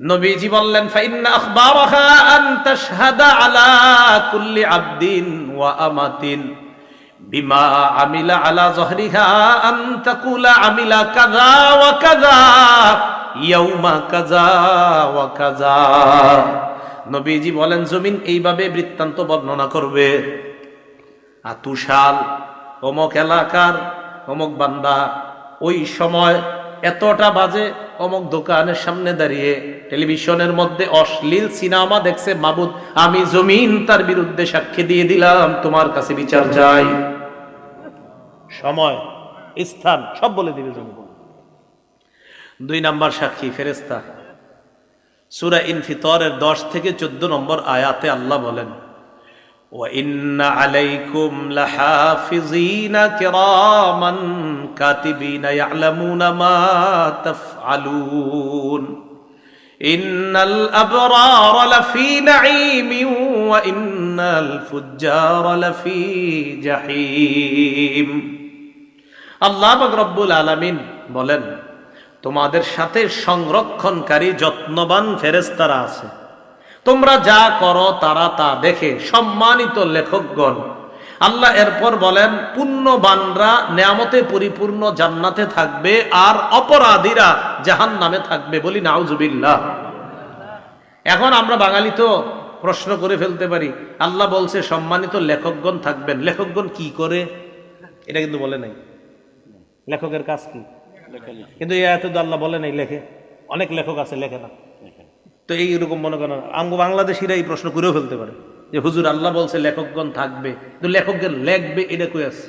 নবীজি বললেন আলা কুল্লি ওয়া বিমা আমিলা আলা আমিলা ইয়াউমা নবীজি বলেন, জমিন এইভাবে বৃত্তান্ত বর্ণনা করবে। আতুশাল অমক এলাকার, অমক বান্দা, ওই সময় এতটা বাজে অমক দোকানের সামনে দাঁড়িয়ে টেলিভিশনের মধ্যে অশ্লীল সিনেমা দেখছে মাবুদ। আমি জমিন তার বিরুদ্ধে সাক্ষী দিয়ে দিলাম তোমার কাছে বিচার যাই সময় স্থান সব বলে দিবে জমিন। দুই নাম্বার সাক্ষী ফেরেস্তা সুরা ইনফিতরের দশ থেকে চোদ্দ নম্বর আয়াতে আল্লাহ বলেন وإن عليكم لحافظين كراما كاتبين يعلمون ما تفعلون إن الأبرار لفي نعيم وإن الفجار لفي جحيم আল্লাহ রব্বুল আলামিন বলেন তোমাদের সাথে সংরক্ষণকারী যত্নবান ফেরেস্তারা আছে তোমরা যা করো তারা তা দেখে সম্মানিত লেখকগণ। আল্লাহ এরপর বলেন, পুণ্যবানরা নেয়ামতে পরিপূর্ণ জান্নাতে থাকবে আর অপরাধীরা জাহান নামে থাকবে বলি নাউজুবিল্লাহ। এখন আমরা বাঙালি তো প্রশ্ন করে ফেলতে পারি, আল্লাহ বলছে সম্মানিত লেখকগণ থাকবেন। লেখকগণ কি করে? এটা কিন্তু বলে নাই। লেখকের কাজ কি? কিন্তু এত আল্লাহ বলে নাই, লেখে। অনেক লেখক আছে, লেখে না। তো এইরকম মনে করেন আঙ্গ বাংলাদেশিরা এই প্রশ্ন করেও ফেলতে পারে যে হুজুর আল্লাহ বলছে লেখকগণ থাকবে তো লেখকগণ লেখবে এটা কই আছে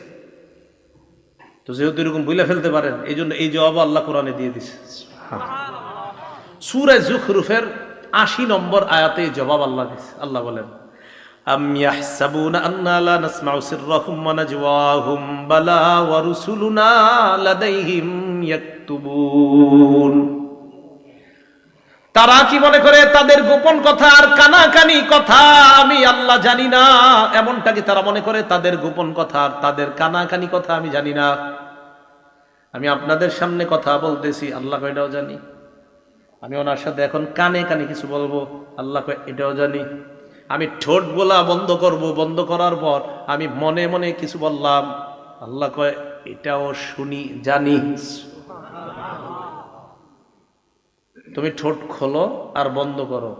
তো যেহেতু এরকম বইলে ফেলতে পারেন এই জন্য এই জবাব আল্লাহ কোরআনে দিয়ে দিছে সুরে জুখরুফের আশি নম্বর আয়াতে এই জবাব আল্লাহ দিছে আল্লাহ বলেন أم يحسبون أنا لا نسمع سرهم ونجواهم بلى ورسلنا لديهم يكتبون তারা কি মনে করে, তাদের গোপন কথা আর কানাকানি কথা আমি আল্লাহ জানি না। এমনটা কি তারা মনে করে, তাদের গোপন কথা আর তাদের কানাকানি কথা আমি জানি না? আমি আপনাদের সামনে কথা বলতেছি, আল্লাহ এটাও জানি। আমি ওনার সাথে এখন কানে কানে কিছু বলব, আল্লাহ এটাও জানি। আমি ঠোঁট বলা বন্ধ করব, বন্ধ করার পর আমি মনে মনে কিছু বললাম, আল্লাহ কয়, এটাও শুনি, জানি। তুমি ঠোঁট খোলো আর বন্ধ করো।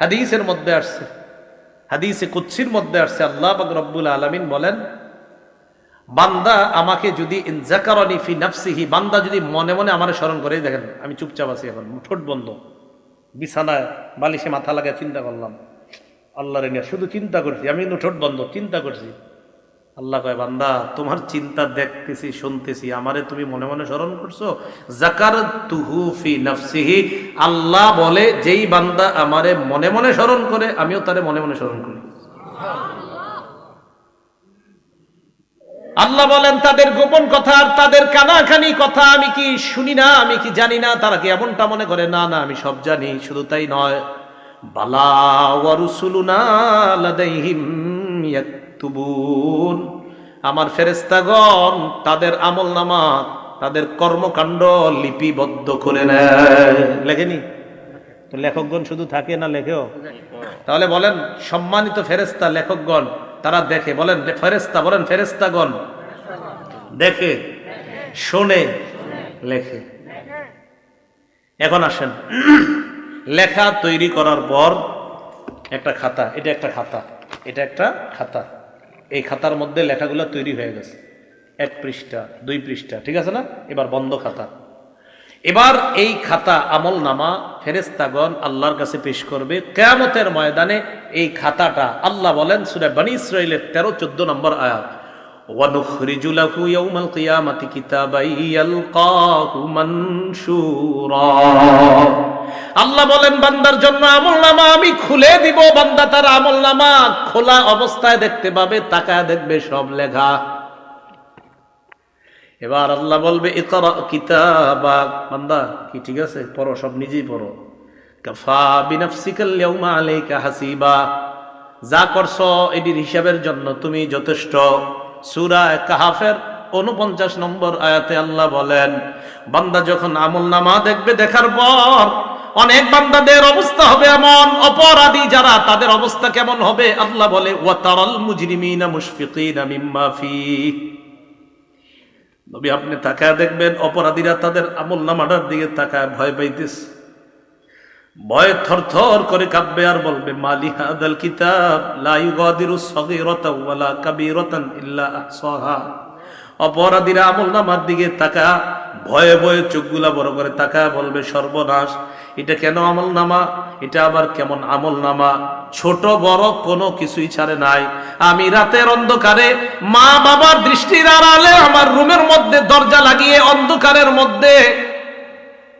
হাদিসের মধ্যে আসছে। হাদিসে কুচ্ছির মধ্যে আসছে, আল্লাহ রব্বুল আলমিন বলেন, বান্দা আমাকে যদি ফি নাফসিহি, বান্দা যদি মনে মনে আমার স্মরণ করে, দেখেন আমি চুপচাপ আছি এখন, ঠোঁট বন্ধ, বিছানায় বালিশে মাথা লাগায় চিন্তা করলাম, আল্লাহরে নিয়ে শুধু চিন্তা করছি, আমি ঠোঁট বন্ধ, চিন্তা করছি। আল্লাহ কয়, বান্দা, তোমার চিন্তা দেখতেছি, শুনতেছি, আমারে তুমি মনে মনে স্মরণ করছ? জাকার তুহু ফি নাফসিহি, আল্লাহ বলে, যেই বান্দা আমারে মনে মনে স্মরণ করে, আমিও তারে মনে মনে স্মরণ করি। আল্লাহ বলেন, তাদের গোপন কথা আর তাদের কানাখানি কথা আমি কি শুনি না, আমি কি জানি না, তারা কি এমনটা মনে করে? না না, আমি সব জানি, শুধু তাই নয়। বালা ওয়ারুসুলুনা লাদাইহিম আমার ফেরেস্তাগণ তাদের আমল নামা তাদের কর্মকাণ্ড লিপিবদ্ধ করে নেয়। লেখেনি? লেখকগণ শুধু থাকে না লেখেও? তাহলে বলেন, সম্মানিত ফেরেস্তা লেখকগণ, তারা দেখে। বলেন ফেরেস্তা বলেন ফেরেস্তাগণ দেখে, শোনে, লেখে। এখন আসেন। লেখা তৈরি করার পর একটা খাতা, এটা একটা খাতা, এটা একটা খাতা। এই খাতার মধ্যে লেখাগুলো তৈরি হয়ে গেছে। এক পৃষ্ঠা, দুই পৃষ্ঠা, ঠিক আছে না? এবার বন্ধ খাতা। এবার এই খাতা আমল নামা ফেরেস্তাগণ আল্লাহর কাছে পেশ করবে। কেয়ামতের ময়দানে এই খাতাটা আল্লাহ বলেন, সুরে বানি ইসরা তেরো, চোদ্দ নম্বর আয়াত। ونخرج له يوم القيامة كتابا يلقاه منشورا আল্লাহ বলেন বান্দার জন্য আমল নামা আমি খুলে দিব বান্দা তার আমল নামা খোলা অবস্থায় দেখতে পাবে তাকায় দেখবে সব লেখা এবার আল্লাহ বলবে ইকরা কিতাবা বান্দা কি ঠিক আছে পড়ো সব নিজেই পড়ো কাফা বিনাফসিকাল ইয়াউমা আলাইকা হাসিবা যা করছো এটির হিসাবের জন্য তুমি যথেষ্ট সূরা কাহাফের উনপঞ্চাশ নম্বর আয়াতে আল্লাহ বলেন, বান্দা যখন আমল নামা দেখবে, দেখার পর অনেক বান্দাদের অবস্থা হবে এমন, অপরাধী যারা, তাদের অবস্থা কেমন হবে? আল্লাহ বলে মুজরিমিনা আপনি তাকায় দেখবেন, অপরাধীরা তাদের আমল নামাটার দিকে তাকায় ভয় পাইতেছে। ভয় থরথর করে কাঁপবে আর বলবে কিতাব, লা ইউগাদিরু সগীরাতাও ওয়ালা কাবীরাতান ইল্লা আহসাহা। দিকে তাকা, ভয়ে ভয়ে চোখগুলা বড় করে তাকা বলবে, সর্বনাশ, এটা কেন আমল নামা? এটা আবার কেমন আমল নামা? ছোট, বড় কোনো কিছুই ছাড়ে নাই। আমি রাতের অন্ধকারে মা বাবার দৃষ্টির আড়ালে আমার রুমের মধ্যে দরজা লাগিয়ে অন্ধকারের মধ্যে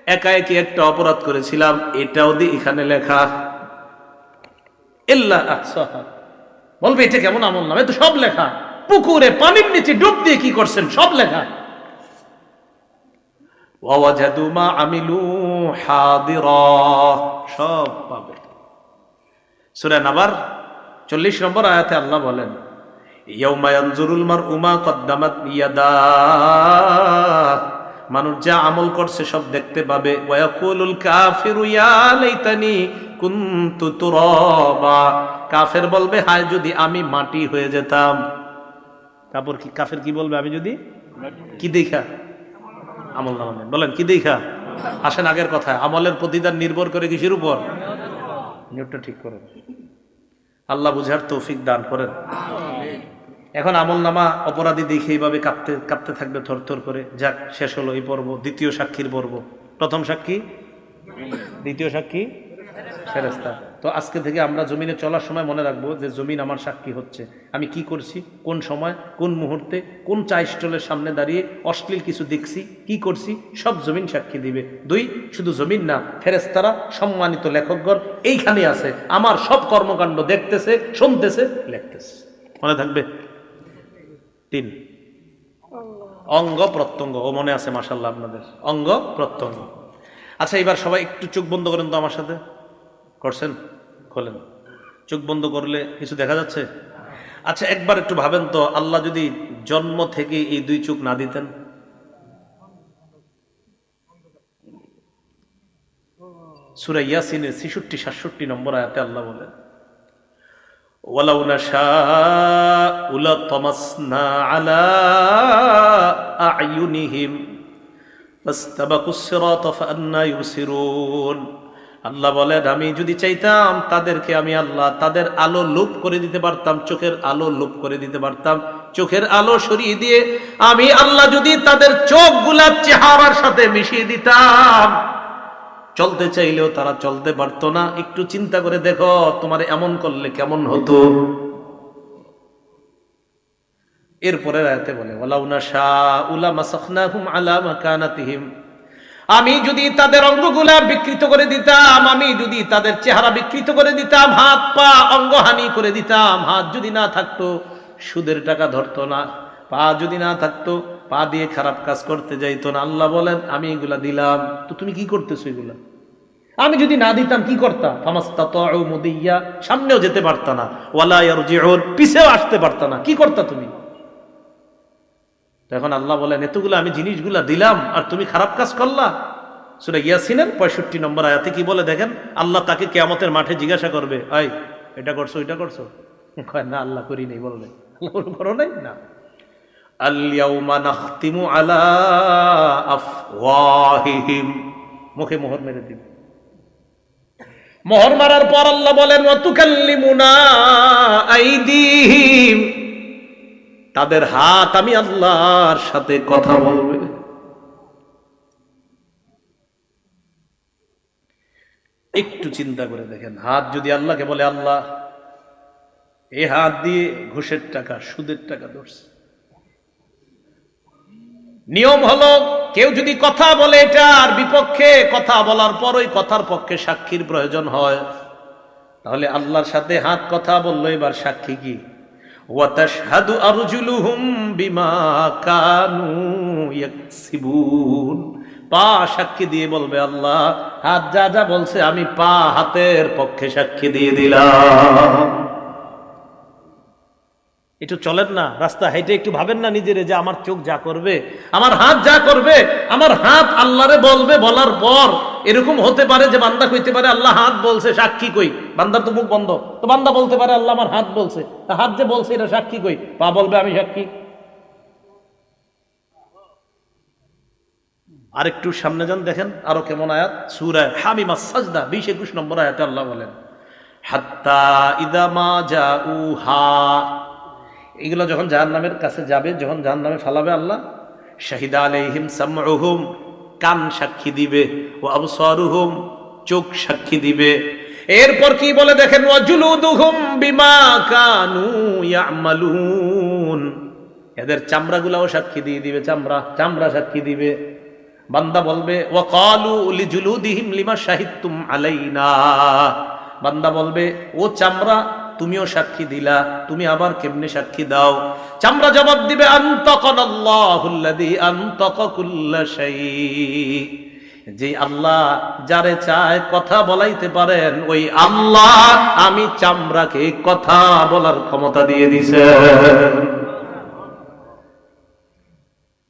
একা একই একটা অপরাধ করেছিলাম, এটাও দি এখানে লেখা আহসাহা। বলবে, এটা কেমন আমল নামা? তো সব লেখা। পুকুরে পানির নিচে ডুব দিয়ে কি করছেন? সব লেখা। আমিলু সব পাবে। সূরা নাবার 40 নম্বর আয়াতে আল্লাহ বলেন মানুষ যা আমল করছে সব দেখতে পাবে। কাফিরু বলবে, হায়, যদি আমি মাটি হয়ে যেতাম। কাপড় কি কাফের কি বলবে আমি যদি? কি দেখা? আমল নামা। বলেন, কি দেখা? আসেন আগের কথা আমলের প্রতিদান নির্ভর করে কিসের উপর? ঠিক করেন। আল্লাহ বুঝার তৌফিক দান করেন। এখন আমল নামা অপরাধী দেখে এইভাবে কাঁপতে কাঁপতে থাকবে থর থরথর করে। যাক, শেষ হলো এই পর্ব, দ্বিতীয় সাক্ষীর পর্ব। প্রথম সাক্ষী? দ্বিতীয় সাক্ষী? ফেরেস্তা তো আজকে থেকে আমরা জমিনে চলার সময় মনে রাখব যে জমিন আমার সাক্ষী হচ্ছে। আমি কি করছি? কোন সময়? কোন মুহূর্তে? কোন চা স্টলের সামনে দাঁড়িয়ে অশ্লীল কিছু দেখছি? কি করছি? সব জমিন সাক্ষী দিবে। দুই, শুধু জমিন না ফেরেস্তারা সম্মানিত লেখকগণ এইখানে আছে। আমার সব কর্মকাণ্ড দেখতেছে, শুনতেছে, লিখতেছে। মনে থাকবে? তিন। অঙ্গ প্রত্যঙ্গ ও মনে আছে মাসাল্লাহ আপনাদের? অঙ্গ প্রত্যঙ্গ। আচ্ছা এবার সবাই একটু চোখ বন্ধ করেন তো আমার সাথে। করছেন? খোলেন। চোখ বন্ধ করলে কিছু দেখা যাচ্ছে? আচ্ছা একবার একটু ভাবেন তো আল্লাহ যদি জন্ম থেকে এই দুই চোখ না দিতেন? সুরা ইয়াসিনের ছিষট্টি সাতষট্টি নম্বর আয়াতে আল্লাহ বলেন ولو نشاء لطمسنا على أعينهم فاستبقوا الصراط فأنا يبصرون আল্লাহ বলেন আমি যদি চাইতাম তাদেরকে আমি আল্লাহ তাদের আলো লোপ করে দিতে পারতাম চোখের আলো লোপ করে দিতে পারতাম চোখের আলো সরিয়ে দিয়ে আমি আল্লাহ যদি তাদের চোখগুলা চেহারার সাথে মিশিয়ে দিতাম চলতে চাইলেও তারা চলতে পারতো না। একটু চিন্তা করে দেখো, তোমার এমন করলে কেমন হতো? এরপরে রায়তে বলে আমি যদি তাদের অঙ্গগুলা বিকৃত করে দিতাম, আমি যদি তাদের চেহারা বিকৃত করে দিতাম, হাত পা অঙ্গহানি করে দিতাম, হাত যদি না থাকতো, সুদের টাকা ধরতো না, পা যদি না থাকতো পা দিয়ে খারাপ কাজ করতে যাইতো না আল্লাহ বলেন, আমি এগুলা দিলাম। তো তুমি কি করতেছো এগুলা? আমি যদি না দিতাম, কি করতাম সামনেও যেতে পারত না। পিছেও আসতে পারত না। কি করতা তুমি? তখন আল্লাহ বলেন, এতগুলো আমি জিনিসগুলা দিলাম, আর তুমি খারাপ কাজ করলা? সুরা ইয়াসিনের পঁয়ষট্টি নম্বর আয়াতে কি বলে দেখেন? আল্লাহ তাকে কেয়ামতের মাঠে জিজ্ঞাসা করবে এটা করছ এটা করছ? না, আল্লাহ করি নেই বলবে আল্লাহ করো নাই? না। মুখে মোহর মেরে দিবে মোহর মারার পর আল্লাহ বলেন তাদের হাত আমি আল্লাহর সাথে কথা বলবে। একটু চিন্তা করে দেখেন, হাত যদি আল্লাহকে বলে, আল্লাহ, এ হাত দিয়ে ঘুষের টাকা, সুদের টাকা ধরছে। নিয়ম হলো, কেউ যদি কথা বলে এটার বিপক্ষে কথা বলার পর ওই কথার পক্ষে সাক্ষীর প্রয়োজন হয়। তাহলে আল্লাহর সাথে হাত কথা বলল, এবার সাক্ষী কি? পা সাক্ষী দিয়ে বলবে, আল্লাহ, হাত যা যা বলছে, আমি পা হাতের পক্ষে সাক্ষী দিয়ে দিলাম। একটু চলেন না, রাস্তা হেঁটে একটু ভাবেন না নিজেরে যে আমার চোখ যা করবে, আমার হাত যা করবে, আমার হাত আল্লাহরে বলবে বলার পর এরকম হতে পারে যে বান্দা কইতে পারে, আল্লাহ হাত বলছে, সাক্ষী কই? বান্দার তো মুখ বন্ধ। তো বান্দা বলতে পারে, আল্লাহ আমার হাত বলছে। তা হাত যে বলছে, এটা সাক্ষী কই? পা বলবে, আমি সাক্ষী। আরেকটু সামনে যান, দেখেন আরও কেমন আয়াত। সুরায় হামিমা সাজদা বিশ একুশ নম্বর আয়াতে আল্লাহ বলেন, হাত্তা ইদামা যা উহা এগুলো যখন জাহান নামের কাছে যাবে, যখন জাহান নামে ফালাবে আল্লাহ, শাহিদা আলাইহিম সামহুম কান সাক্ষী দিবে ও আবসারুহুম, চোখ সাক্ষী দিবে। এরপর কি বলে দেখেন ওয়াজুলুদুহুম বিমা ইয়ামালুন। এদের চামড়াগুলাও সাক্ষী দিয়ে দিবে, চামড়া চামড়া সাক্ষী দিবে। বান্দা বলবে ওয়াকালু লিজুলুদিহিম লিমা শাহিদতুম আলাইনা। বান্দা বলবে, ও চামড়া তুমিও সাক্ষী দিলা, তুমি আবার কেমনে সাক্ষী দাও? চামড়া জবাব দিবে যে আল্লাহ যারে চায় কথা বলাইতে পারেন, ওই আল্লাহ আমি চামড়াকে কথা বলার ক্ষমতা দিয়ে দিছেন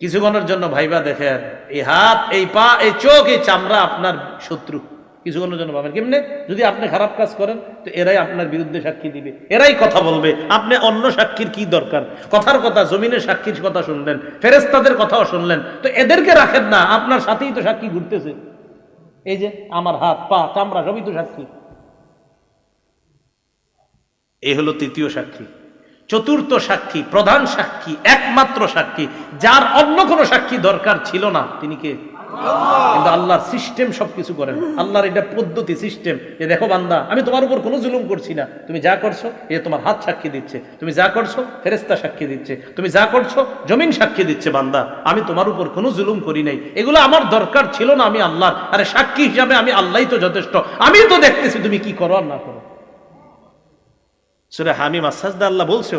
কিছুক্ষণের জন্য ভাইবা দেখেন, এই হাত, এই পা, এই চোখ, এই চামড়া আপনার শত্রু। কিছুক্ষণের জন্য ভাবেন। কেমনে? যদি আপনি খারাপ কাজ করেন, তো এরাই আপনার বিরুদ্ধে সাক্ষী দিবে। এরাই কথা বলবে। আপনি অন্য সাক্ষীর কি দরকার? কথার কথা, জমিনের সাক্ষীর কথা শুনলেন ফেরেস্তাদের কথাও শুনলেন। তো এদেরকে রাখেন না। আপনার সাথেই তো সাক্ষী ঘুরতেছে। এই যে আমার হাত, পা, চামড়া, সবই তো সাক্ষী। এই হলো তৃতীয় সাক্ষী। চতুর্থ সাক্ষী, প্রধান সাক্ষী, একমাত্র সাক্ষী। যার অন্য কোনো সাক্ষী দরকার ছিল না। তিনি কে? কিন্তু আল্লাহর সিস্টেম সবকিছু করেন। আল্লাহর এটা পদ্ধতি সিস্টেম যে দেখো বান্দা, আমি তোমার উপর কোনো জুলুম করছি না। তুমি যা করছ, এ তোমার হাত সাক্ষী দিচ্ছে। তুমি যা করছ ফেরেস্তা সাক্ষী দিচ্ছে। তুমি যা করছ, জমিন সাক্ষী দিচ্ছে বান্দা। আমি তোমার উপর কোনো জুলুম করি নাই। এগুলো আমার দরকার ছিল না আমি আল্লাহর। আরে সাক্ষী হিসাবে আমি আল্লাহই তো যথেষ্ট। আমি তো দেখতেছি তুমি কি করো আর না করো। সুরে হামিম আসাজদা আল্লাহ বলছো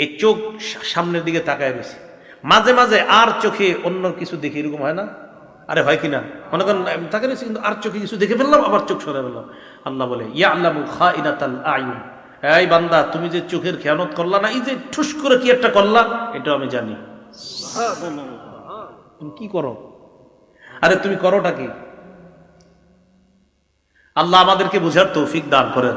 এই চোখ সামনের দিকে তাকায় রয়েছে। মাঝে মাঝে আর চোখে অন্য কিছু দেখি এরকম হয় না? আরে হয় কিনা মনে করেন তাকায় রয়েছে কিন্তু আর চোখে কিছু দেখে ফেললাম আবার চোখ সরে ফেললাম। আল্লাহ বলে ইয়া আল্লাহ খা ইনাতাল আয়ুন এই বান্দা তুমি যে চোখের খেয়ানত করলা না এই যে ঠুস করে কি একটা করলা এটাও আমি জানি। তুমি কি করো? আরে তুমি করোটা কি? আল্লাহ আমাদেরকে বুঝার তৌফিক দান করেন।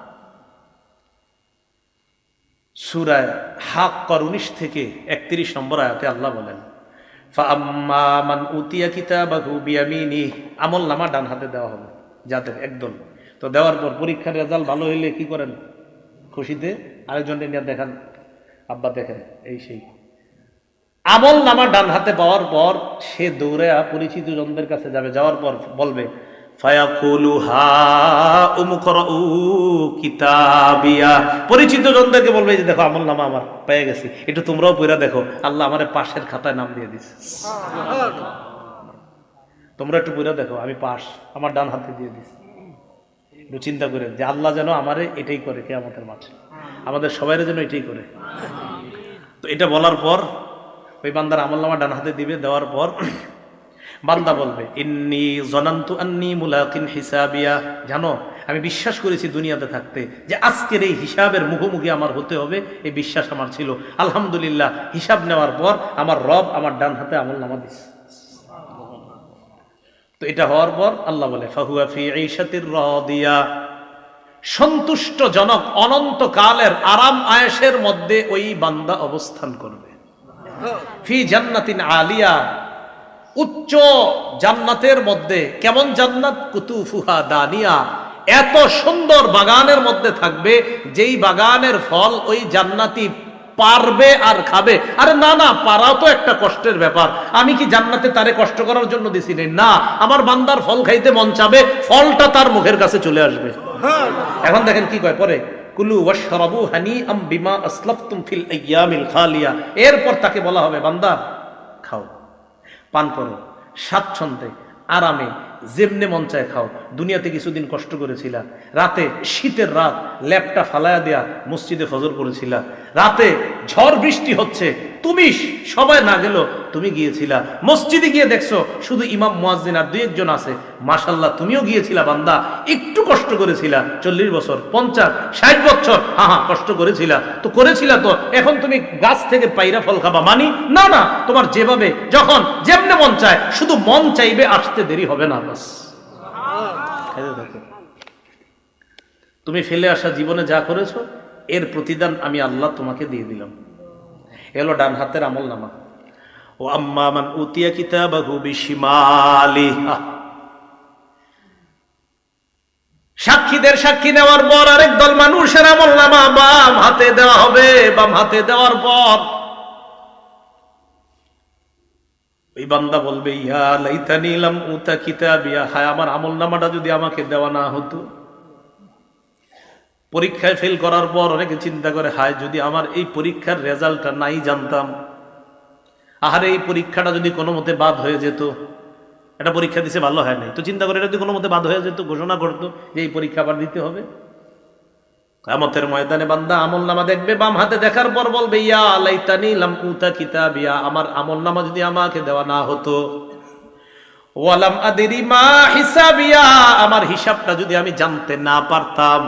সুরায় হাক কর উনিশ থেকে একত্রিশ নম্বর আয়াতে আল্লাহ বলেন মান উতিয়া কিতাবাহু বিয়ামিনি আমল নামা ডান হাতে দেওয়া হবে, যাদের একদল। তো দেওয়ার পর পরীক্ষার রেজাল্ট ভালো হইলে কি করেন? খুশিতে আরেকজনকে নিয়ে দেখান। আব্বা দেখেন, এই সেই। আমল নামা ডান হাতে পাওয়ার পর সে দৌড়ে পরিচিত জনদের কাছে যাবে, যাওয়ার পর বলবে পরিচিত জনদেরকে বলবে যে দেখো, আমল নামা আমার, পেয়ে গেছি। একটু তোমরাও পইরা দেখো, আল্লাহ আমার পাশের খাতায় নাম দিয়ে দিছে। তোমরা একটু পইরা দেখো, আমি পাশ, আমার ডান হাতে দিয়ে দিছি। একটু চিন্তা করে, যে আল্লাহ যেন আমারে এটাই করে কে আমাদের মাঠে। আমাদের সবাইয়ের যেন এটাই করে। তো এটা বলার পর, ওই বান্দার আমল নামা ডান হাতে দিবে, দেওয়ার পর বান্দা বলবে, ইন্নি জনান্তু আন্নি মুলাকিন হিসাবিয়া। জানো, আমি বিশ্বাস করেছি দুনিয়াতে থাকতে যে আজকের এই হিসাবের মুখোমুখি আমার হতে হবে, এই বিশ্বাস আমার ছিল। আলহামদুলিল্লাহ, হিসাব নেওয়ার পর আমার রব আমার ডান হাতে আমল নামা দিচ্ছে তো এটা হওয়ার পর আল্লাহ বলে, ফাহুয়া ফি ঈশাতির রাদিয়া। সন্তুষ্টজনক অনন্তকালের আরাম আয়েশের মধ্যে ওই বান্দা অবস্থান করবে। ফি জান্নাতিন আলিয়া। উচ্চ জান্নাতের মধ্যে, কেমন জান্নাত? কুতুফুহা দানিয়া। এত সুন্দর বাগানের মধ্যে থাকবে, যেই বাগানের ফল ওই জান্নাতি পারবে আর খাবে। আরে না না, পারাও তো একটা কষ্টের ব্যাপার। আমি কি জান্নাতে তারে কষ্ট করার জন্য দিছি নে? না, আমার বান্দার ফল খাইতে মন চাবে, ফলটা তার মুখের কাছে চলে আসবে। এখন দেখেন কি কয়, পরে, কুলু ওয়াশরাবু হানি আম বিমা আসলাফতুম ফিল আইয়ামিল খালিয়া। এরপর তাকে বলা হবে, বান্দা, খাও। পান করো, স্বাচ্ছন্দ্যে, আরামে, যেমনে মন চায় খাও। দুনিয়াতে কিছুদিন কষ্ট করেছিলা। রাতে শীতের রাত ল্যাপটা ফালায়া দেয়া মসজিদে ফজর করেছিলা রাতে ঝড় বৃষ্টি হচ্ছে, তুমি সবাই না গেল তুমি গিয়েছিলা। মসজিদে গিয়ে দেখছ, শুধু ইমাম মুয়াজ্জিন আর দুই একজন আছে। মাশাল্লাহ তুমিও গিয়েছিলা বান্দা। একটু কষ্ট করেছিলা। চল্লিশ বছর, পঞ্চাশ, ষাট বছর। হ্যাঁ হ্যাঁ কষ্ট করেছিলা। তো করেছিলা তো। এখন তুমি গাছ থেকে পাইরা ফল খাবা। মানি, না না, তোমার যেভাবে, যখন যেমনে মন চায়, শুধু মন চাইবে আসতে দেরি হবে না, বাস। তুমি ফেলে আসা জীবনে যা করেছ, এর প্রতিদান আমি আল্লাহ তোমাকে দিয়ে দিলাম। এলো ডান হাতের আমল নামা। আম্মা সাক্ষীদের সাক্ষী নেওয়ার পর আরেক দল মানুষের আমল নামা বাম হাতে দেওয়া হবে, বাম হাতে দেওয়ার পর ওই বান্দা বলবে, ইয়া লাইতানি নিলাম উতা কিতাবিয়া। হায়, আমার আমল নামাটা যদি আমাকে দেওয়া না হতো। পরীক্ষায় ফেল করার পর অনেকে চিন্তা করে, হায়, যদি আমার এই পরীক্ষার রেজাল্টটা নাই জানতাম। আহারে এই পরীক্ষাটা যদি কোনো মতে বাদ হয়ে যেত এটা পরীক্ষা দিছে, ভালো হয় নাই। তো চিন্তা করে এটা যদি কোনো মতে বাদ হয়ে যেত, ঘোষণা করতো যে এই পরীক্ষা আবার দিতে হবে। কামতের ময়দানে বান্দা আমল নামা দেখবে, বাম হাতে দেখার পর বলবে, ইয়া লাইতানি লাম উতা কিতাবিয়া, আমার আমল নামা যদি আমাকে দেওয়া না হতো ওয়ালাম আদিরি মা হিসাবিয়া, আমার হিসাবটা যদি আমি জানতে না পারতাম।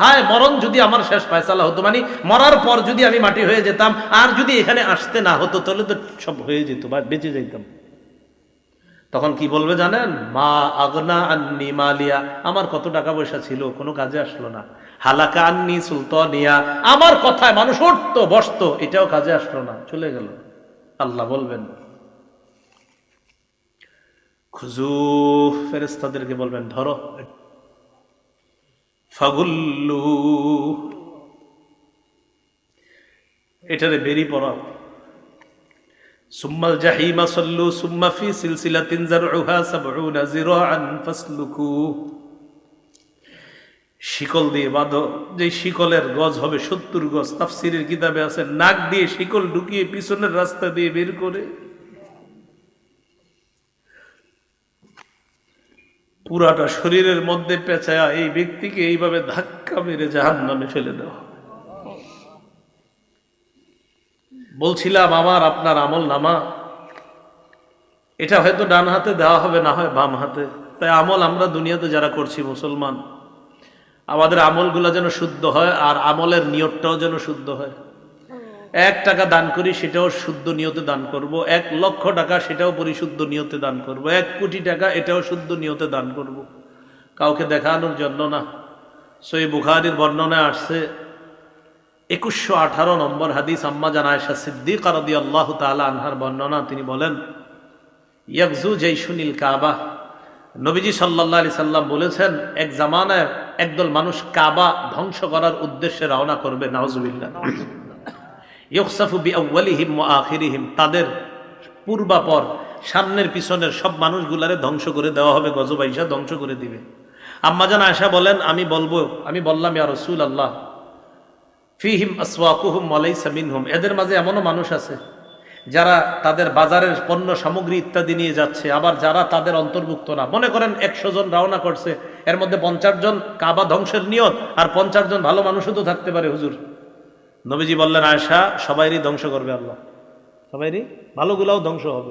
হায়, মরণ যদি আমার শেষ ফয়সালা হতো মানে মরার পর যদি আমি মাটি হয়ে যেতাম, আর যদি এখানে আসতে না হতো, তাহলে তো সব হয়ে যেত, বা বেঁচে যাইতাম। তখন কি বলবে জানেন? মা আগনা আন্নি মালিয়া। আমার কত টাকা পয়সা ছিল, কোনো কাজে আসলো না। হালাকা আন্নি সুলতানিয়া। আমার কথায় মানুষ উঠতো, বসতো, এটাও কাজে আসলো না, চলে গেল। আল্লাহ বলবেন খুজু ফেরেস্তাদেরকে বলবেন, ধরো। ফাগুল্লু। এটারে বেরি পড়া। সুম্মাল জাহিমা সল্লু সুম্মা ফি সিলসিলাতিন জারউহা সাবউনা জিরাআন ফাসলুকু। শিকল দিয়ে বাঁধো। যে শিকলের গজ হবে সত্তর গজ, তাফসিরের কিতাবে আছে, নাক দিয়ে শিকল ঢুকিয়ে পিছনের রাস্তা দিয়ে বের করে। পুরাটা শরীরের মধ্যে পেঁচায়া এই ব্যক্তিকে এইভাবে ধাক্কা মেরে জাহান নামে ফেলে দেওয়া বলছিলাম, আমার, আপনার আমল নামা। এটা হয়তো ডান হাতে দেওয়া হবে, না হয় বাম হাতে। তাই আমল আমরা দুনিয়াতে যারা করছি, মুসলমান, আমাদের আমলগুলো যেন শুদ্ধ হয় আর আমলের নিয়তটাও যেন শুদ্ধ হয়। এক টাকা দান করি, সেটাও শুদ্ধ নিয়তে দান করব। এক লক্ষ টাকা, সেটাও পরিশুদ্ধ নিয়তে দান করব। এক কোটি টাকা, এটাও শুদ্ধ নিয়তে দান করব। কাউকে দেখানোর জন্য না। সই বুখারির বর্ণনায় আসছে, একুশশো আঠারো নম্বর হাদিস আম্মা জানায়শা সিদ্দিক আরদি আল্লাহ তালা আনহার বর্ণনা, তিনি বলেন ইয়াকজু সুনীল কাবা। নবীজি সাল্লাহ আলি সাল্লাম বলেছেন, এক জামানায় একদল মানুষ কাবা ধ্বংস করার উদ্দেশ্যে রওনা করবে নাওজুবিল্লাহ ইয়কসাফু আখিরিহিম, তাদের পূর্বাপর, সামনের পিছনের সব মানুষগুলারে ধ্বংস করে দেওয়া হবে গজবাইশা ধ্বংস করে দিবে। আম্মাজান আয়সা বলেন, আমি বলব, আমি বললাম, ইয়া রসুল আল্লাহ ফিহিম আসওয়াকুহুম মিনহুম, এদের মাঝে এমনও মানুষ আছে, যারা তাদের বাজারের পণ্য, সামগ্রী ইত্যাদি নিয়ে যাচ্ছে, আবার যারা তাদের অন্তর্ভুক্ত না। মনে করেন একশো জন রওনা করছে, এর মধ্যে পঞ্চাশ জন কাবা ধ্বংসের নিয়ত, আর পঞ্চাশ জন ভালো মানুষও তো থাকতে পারে, হুজুর। নবীজি বললেন আয়সা সবাইরই ধ্বংস করবে আল্লাহ। সবাইরই? ভালোগুলাও ধ্বংস হবে।